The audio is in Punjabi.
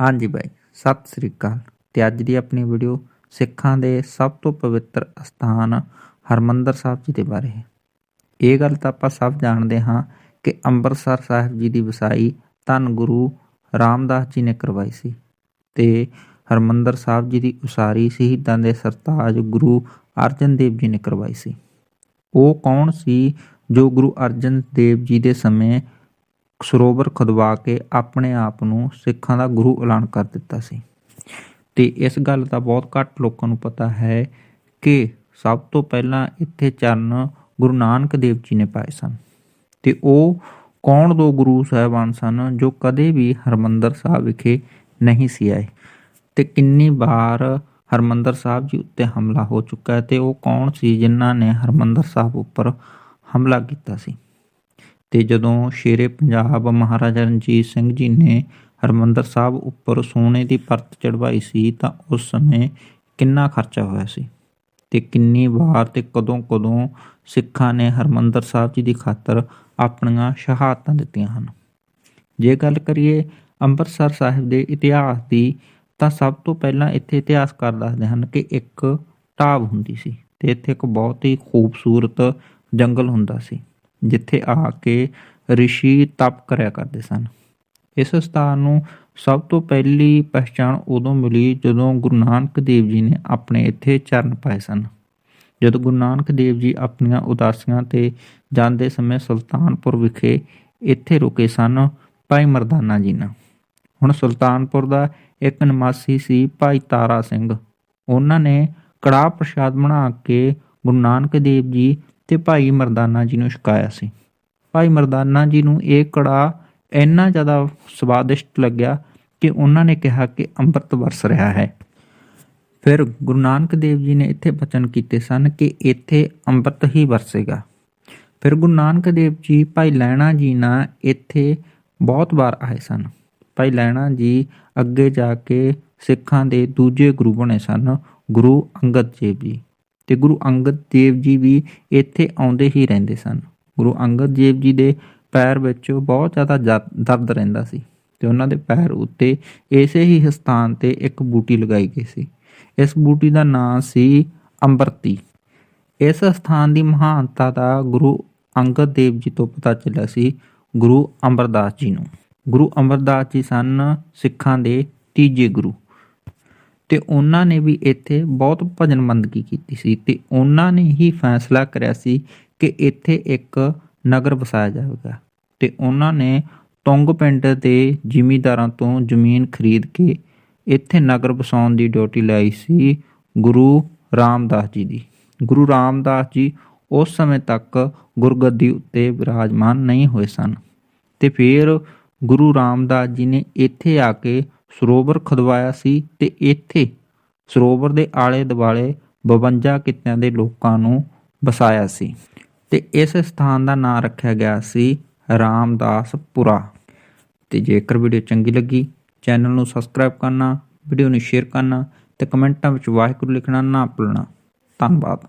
ਹਾਂਜੀ ਬਾਈ, ਸਤਿ ਸ੍ਰੀ ਅਕਾਲ। ਤੇ ਅੱਜ ਦੀ ਆਪਣੀ ਵੀਡੀਓ ਸਿੱਖਾਂ ਦੇ ਸਭ ਤੋਂ ਪਵਿੱਤਰ ਅਸਥਾਨ ਹਰਮੰਦਰ ਸਾਹਿਬ ਜੀ ਦੇ ਬਾਰੇ ਹੈ। ਇਹ ਗੱਲ ਤਾਂ ਆਪਾਂ ਸਭ ਜਾਣਦੇ ਹਾਂ ਕਿ ਅੰਮ੍ਰਿਤਸਰ ਸਾਹਿਬ ਜੀ ਦੀ ਵਸਾਈ ਧੰਨ ਗੁਰੂ ਰਾਮਦਾਸ ਜੀ ਨੇ ਕਰਵਾਈ ਸੀ ਤੇ ਹਰਮੰਦਰ ਸਾਹਿਬ ਜੀ ਦੀ ਉਸਾਰੀ ਸ਼ਹੀਦਾਂ ਦੇ ਸਰਤਾਜ ਗੁਰੂ ਅਰਜਨ ਦੇਵ ਜੀ ਨੇ ਕਰਵਾਈ ਸੀ। ਉਹ ਕੌਣ ਸੀ ਜੋ ਗੁਰੂ ਅਰਜਨ ਦੇਵ ਜੀ ਦੇ ਸਮੇਂ ਸਰੋਵਰ ਖੁਦਵਾ ਕੇ ਆਪਣੇ ਆਪ ਨੂੰ ਸਿੱਖਾਂ ਦਾ ਗੁਰੂ ਐਲਾਨ ਕਰ ਦਿੱਤਾ ਸੀ। ਤੇ ਇਸ ਗੱਲ ਦਾ ਬਹੁਤ ਘੱਟ ਲੋਕਾਂ ਨੂੰ ਪਤਾ ਹੈ ਕਿ ਸਭ ਤੋਂ ਪਹਿਲਾਂ ਇੱਥੇ ਚਰਨ ਗੁਰੂ ਨਾਨਕ ਦੇਵ ਜੀ ਨੇ ਪਾਏ ਸਨ। ਤੇ ਉਹ ਕੌਣ ਦੋ ਗੁਰੂ ਸਾਹਿਬਾਨ ਸਨ ਜੋ ਕਦੇ ਵੀ ਹਰਮੰਦਰ ਸਾਹਿਬ ਵਿਖੇ ਨਹੀਂ ਸੀ ਆਏ? ਤੇ ਕਿੰਨੀ ਵਾਰ ਹਰਮੰਦਰ ਸਾਹਿਬ ਜੀ ਉੱਤੇ ਹਮਲਾ ਹੋ ਚੁੱਕਾ ਹੈ ਤੇ ਉਹ ਕੌਣ ਸੀ ਜਿਨ੍ਹਾਂ ਨੇ ਹਰਮੰਦਰ ਸਾਹਿਬ ਉੱਪਰ ਹਮਲਾ ਕੀਤਾ ਸੀ? ਤੇ ਜਦੋਂ ਸ਼ੇਰੇ ਪੰਜਾਬ ਮਹਾਰਾਜਾ ਰਣਜੀਤ ਸਿੰਘ ਜੀ ਨੇ ਹਰਮੰਦਰ ਸਾਹਿਬ ਉੱਪਰ ਸੋਨੇ ਦੀ ਪਰਤ ਚੜਵਾਈ ਸੀ ਤਾਂ ਉਸ ਸਮੇਂ ਕਿੰਨਾ ਖਰਚਾ ਹੋਇਆ ਸੀ? ਤੇ ਕਿੰਨੀ ਵਾਰ ਤੇ ਕਦੋਂ ਕਦੋਂ ਸਿੱਖਾਂ ਨੇ ਹਰਮੰਦਰ ਸਾਹਿਬ ਜੀ ਦੀ ਖਾਤਰ ਆਪਣੀਆਂ ਸ਼ਹਾਦਤਾਂ ਦਿੱਤੀਆਂ ਹਨ? ਜੇ ਗੱਲ ਕਰੀਏ ਅੰਮ੍ਰਿਤਸਰ ਸਾਹਿਬ ਦੇ ਇਤਿਹਾਸ ਦੀ ਤਾਂ ਸਭ ਤੋਂ ਪਹਿਲਾਂ ਇੱਥੇ ਇਤਿਹਾਸਕਾਰ ਦੱਸਦੇ ਹਨ ਕਿ ਇੱਕ ਢਾਬ ਹੁੰਦੀ ਸੀ ਤੇ ਇੱਥੇ ਇੱਕ ਬਹੁਤ ਹੀ ਖੂਬਸੂਰਤ ਜੰਗਲ ਹੁੰਦਾ ਸੀ। ਜਿੱਥੇ ਆ ਕੇ ਰਿਸ਼ੀ ਤਪ ਕਰਿਆ ਕਰਦੇ ਸਨ। ਇਸ ਸਥਾਨ ਨੂੰ ਸਭ ਤੋਂ ਪਹਿਲੀ ਪਛਾਣ ਉਦੋਂ ਮਿਲੀ ਜਦੋਂ ਗੁਰੂ ਨਾਨਕ ਦੇਵ ਜੀ ਨੇ ਆਪਣੇ ਇੱਥੇ ਚਰਨ ਪਾਏ ਸਨ। ਜਦੋਂ ਗੁਰੂ ਨਾਨਕ ਦੇਵ ਜੀ ਆਪਣੀਆਂ ਉਦਾਸੀਆਂ ਤੇ ਜਾਂਦੇ ਸਮੇਂ ਸੁਲਤਾਨਪੁਰ ਵਿਖੇ ਇੱਥੇ ਰੁਕੇ ਸਨ ਭਾਈ ਮਰਦਾਨਾ ਜੀ ਨਾਲ। ਹੁਣ ਸੁਲਤਾਨਪੁਰ ਦਾ ਇੱਕ ਨਿਵਾਸੀ ਸੀ ਭਾਈ ਤਾਰਾ ਸਿੰਘ। ਉਹਨਾਂ ਨੇ ਕੜਾਹ ਪ੍ਰਸ਼ਾਦ ਬਣਾ ਕੇ ਗੁਰੂ ਨਾਨਕ ਦੇਵ ਜੀ ਤੇ ਭਾਈ ਮਰਦਾਨਾ ਜੀ ਨੂੰ ਛਕਾਇਆ ਸੀ। ਭਾਈ ਮਰਦਾਨਾ ਜੀ ਨੂੰ ਇਹ ਕੜਾਹ ਇੰਨਾ ਜ਼ਿਆਦਾ ਸਵਾਦਿਸ਼ਟ ਲੱਗਿਆ ਕਿ ਉਹਨਾਂ ਨੇ ਕਿਹਾ ਕਿ ਅੰਮ੍ਰਿਤ ਵਰਸ ਰਿਹਾ ਹੈ। ਫਿਰ ਗੁਰੂ ਨਾਨਕ ਦੇਵ ਜੀ ਨੇ ਇੱਥੇ ਬਚਨ ਕੀਤੇ ਸਨ ਕਿ ਇੱਥੇ ਅੰਮ੍ਰਿਤ ਹੀ ਵਰਸੇਗਾ। ਫਿਰ ਗੁਰੂ ਨਾਨਕ ਦੇਵ ਜੀ ਭਾਈ ਲੈਣਾ ਜੀ ਨਾਲ ਇੱਥੇ ਬਹੁਤ ਵਾਰ ਆਏ ਸਨ। ਭਾਈ ਲੈਣਾ ਜੀ ਅੱਗੇ ਜਾ ਕੇ ਸਿੱਖਾਂ ਦੇ ਦੂਜੇ ਗੁਰੂ ਬਣੇ ਸਨ, ਗੁਰੂ ਅੰਗਦ ਦੇਵ ਜੀ। ਤੇ ਗੁਰੂ ਅੰਗਦ ਦੇਵ ਜੀ ਵੀ ਇੱਥੇ ਆਉਂਦੇ ਹੀ ਰਹਿੰਦੇ ਸਨ। ਗੁਰੂ ਅੰਗਦ ਦੇਵ ਜੀ ਦੇ ਪੈਰ ਵਿੱਚ ਬਹੁਤ ਜ਼ਿਆਦਾ ਜ- ਦਰਦ ਰਹਿੰਦਾ ਸੀ ਤੇ ਉਹਨਾਂ ਦੇ ਪੈਰ ਉੱਤੇ ਇਸੇ ਹੀ ਸਥਾਨ ਤੇ ਇੱਕ ਬੂਟੀ ਲਗਾਈ ਗਈ ਸੀ। ਇਸ ਬੂਟੀ ਦਾ ਨਾਂ ਸੀ ਅੰਬਰਤੀ। ਇਸ ਸਥਾਨ ਦੀ ਮਹਾਨਤਾ ਦਾ ਗੁਰੂ ਅੰਗਦ ਦੇਵ ਜੀ ਤੋਂ ਪਤਾ ਚੱਲਿਆ ਸੀ ਗੁਰੂ ਅਮਰਦਾਸ ਜੀ ਨੂੰ। ਗੁਰੂ ਅਮਰਦਾਸ ਜੀ ਸਨ ਸਿੱਖਾਂ ਦੇ ਤੀਜੇ ਗੁਰੂ। ਤੇ ਉਹਨਾਂ ਨੇ ਵੀ ਇੱਥੇ ਬਹੁਤ ਭਜਨ ਬੰਦਗੀ ਕੀਤੀ ਸੀ ਤੇ ਉਹਨਾਂ ਨੇ ਹੀ ਫੈਸਲਾ ਕਰਿਆ ਸੀ ਕਿ ਇੱਥੇ ਇੱਕ ਨਗਰ ਵਸਾਇਆ ਜਾਵੇਗਾ। ਤੇ ਉਹਨਾਂ ਨੇ ਤੁੰਗ ਪਿੰਡ ਦੇ ਜ਼ਿਮੀਂਦਾਰਾਂ ਤੋਂ ਜ਼ਮੀਨ ਖਰੀਦ ਕੇ ਇੱਥੇ ਨਗਰ ਵਸਾਉਣ ਦੀ ਡਿਊਟੀ ਲਈ ਸੀ ਗੁਰੂ ਰਾਮਦਾਸ ਜੀ ਦੀ। ਗੁਰੂ ਰਾਮਦਾਸ ਜੀ ਉਸ ਸਮੇਂ ਤੱਕ ਗੁਰਗੱਦੀ ਉੱਤੇ ਵਿਰਾਜਮਾਨ ਨਹੀਂ ਹੋਏ ਸਨ। ਤੇ ਫਿਰ ਗੁਰੂ ਰਾਮਦਾਸ ਜੀ ਨੇ ਇੱਥੇ ਆ ਕੇ ਸਰੋਵਰ ਖਦਵਾਇਆ ਸੀ ਤੇ ਇੱਥੇ ਸਰੋਵਰ ਦੇ ਆਲੇ ਦੁਆਲੇ 52 ਕਿੱਤਿਆਂ ਦੇ ਲੋਕਾਂ ਨੂੰ ਵਸਾਇਆ ਸੀ ਤੇ ਇਸ ਸਥਾਨ ਦਾ ਨਾਮ ਰੱਖਿਆ ਗਿਆ ਸੀ ਰਾਮਦਾਸਪੁਰਾ। ਤੇ ਜੇਕਰ ਵੀਡੀਓ ਚੰਗੀ ਲੱਗੀ, ਚੈਨਲ ਨੂੰ ਸਬਸਕ੍ਰਾਈਬ ਕਰਨਾ, ਵੀਡੀਓ ਨੂੰ ਸ਼ੇਅਰ ਕਰਨਾ ਤੇ ਕਮੈਂਟਾਂ ਵਿੱਚ ਵਾਹਿਗੁਰੂ ਲਿਖਣਾ ਨਾ ਭੁੱਲਣਾ। ਧੰਨਵਾਦ।